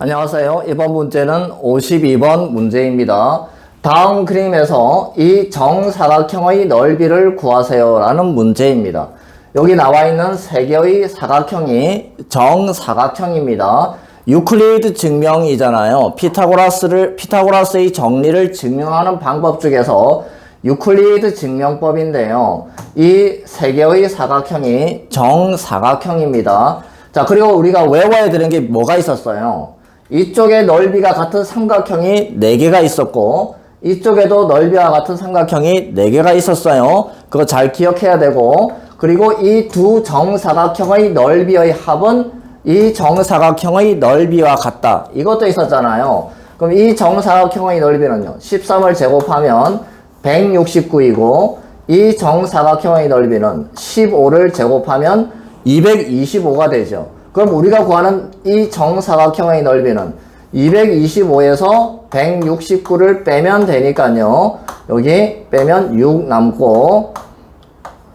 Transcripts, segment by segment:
안녕하세요. 이번 문제는 52번 문제입니다. 다음 그림에서 이 정사각형의 넓이를 구하세요 라는 문제입니다. 여기 나와 있는 세 개의 사각형이 정사각형입니다. 유클리드 증명이잖아요. 피타고라스를 피타고라스의 정리를 증명하는 방법 중에서 유클리드 증명법인데요. 이 세 개의 사각형이 정사각형입니다. 자, 그리고 우리가 외워야 되는 게 뭐가 있었어요? 이쪽에 넓이가 같은 삼각형이 4개가 있었고, 이쪽에도 넓이와 같은 삼각형이 4개가 있었어요. 그거 잘 기억해야 되고, 그리고 이 두 정사각형의 넓이의 합은 이 정사각형의 넓이와 같다. 이것도 있었잖아요. 그럼 이 정사각형의 넓이는요, 13을 제곱하면 169이고, 이 정사각형의 넓이는 15를 제곱하면 225가 되죠. 그럼 우리가 구하는 이 정사각형의 넓이는 225에서 169를 빼면 되니까요. 여기 빼면 6 남고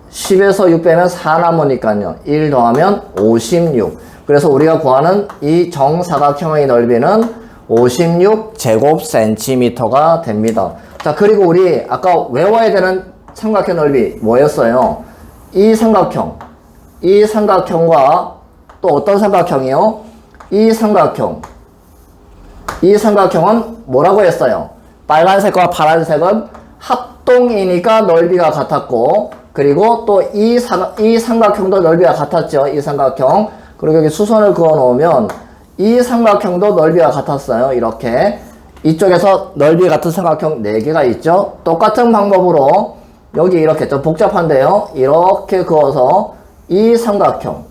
10에서 6 빼면 4 남으니까요. 1 더하면 56. 그래서 우리가 구하는 이 정사각형의 넓이는 56 제곱 센티미터가 됩니다. 자, 그리고 우리 아까 외워야 되는 삼각형 넓이 뭐였어요? 이 삼각형. 이 삼각형과 또 어떤 삼각형이요? 이 삼각형. 이 삼각형은 뭐라고 했어요? 빨간색과 파란색은 합동이니까 넓이가 같았고, 그리고 또이이 삼각형도 넓이가 같았죠. 이 삼각형. 그리고 여기 수선을 그어 놓으면 이 삼각형도 넓이가 같았어요. 이렇게. 이쪽에서 넓이 같은 삼각형 4개가 있죠. 똑같은 방법으로 여기 이렇게 좀 복잡한데요. 이렇게 그어서 이 삼각형,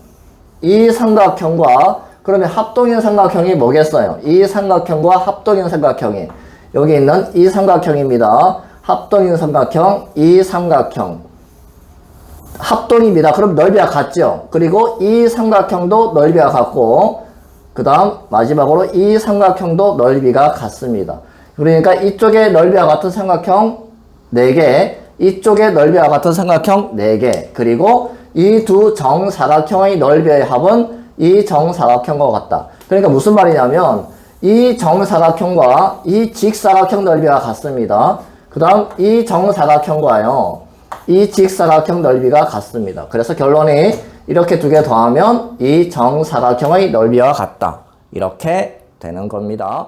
이 삼각형과 그러면 합동인 삼각형이 뭐겠어요? 이 삼각형과 합동인 삼각형이 여기 있는 이 삼각형입니다. 합동인 삼각형, 이 삼각형. 합동입니다. 그럼 넓이가 같죠? 그리고 이 삼각형도 넓이가 같고 그 다음 마지막으로 이 삼각형도 넓이가 같습니다. 그러니까 이쪽에 넓이와 같은 삼각형 4개, 이쪽에 넓이와 같은 삼각형 4개, 그리고 이 두 정사각형의 넓이의 합은 이 정사각형과 같다. 그러니까 무슨 말이냐면 이 정사각형과 이 직사각형 넓이가 같습니다. 그 다음 이 정사각형과요. 이 직사각형 넓이가 같습니다. 그래서 결론이 이렇게 두 개 더하면 이 정사각형의 넓이와 같다. 이렇게 되는 겁니다.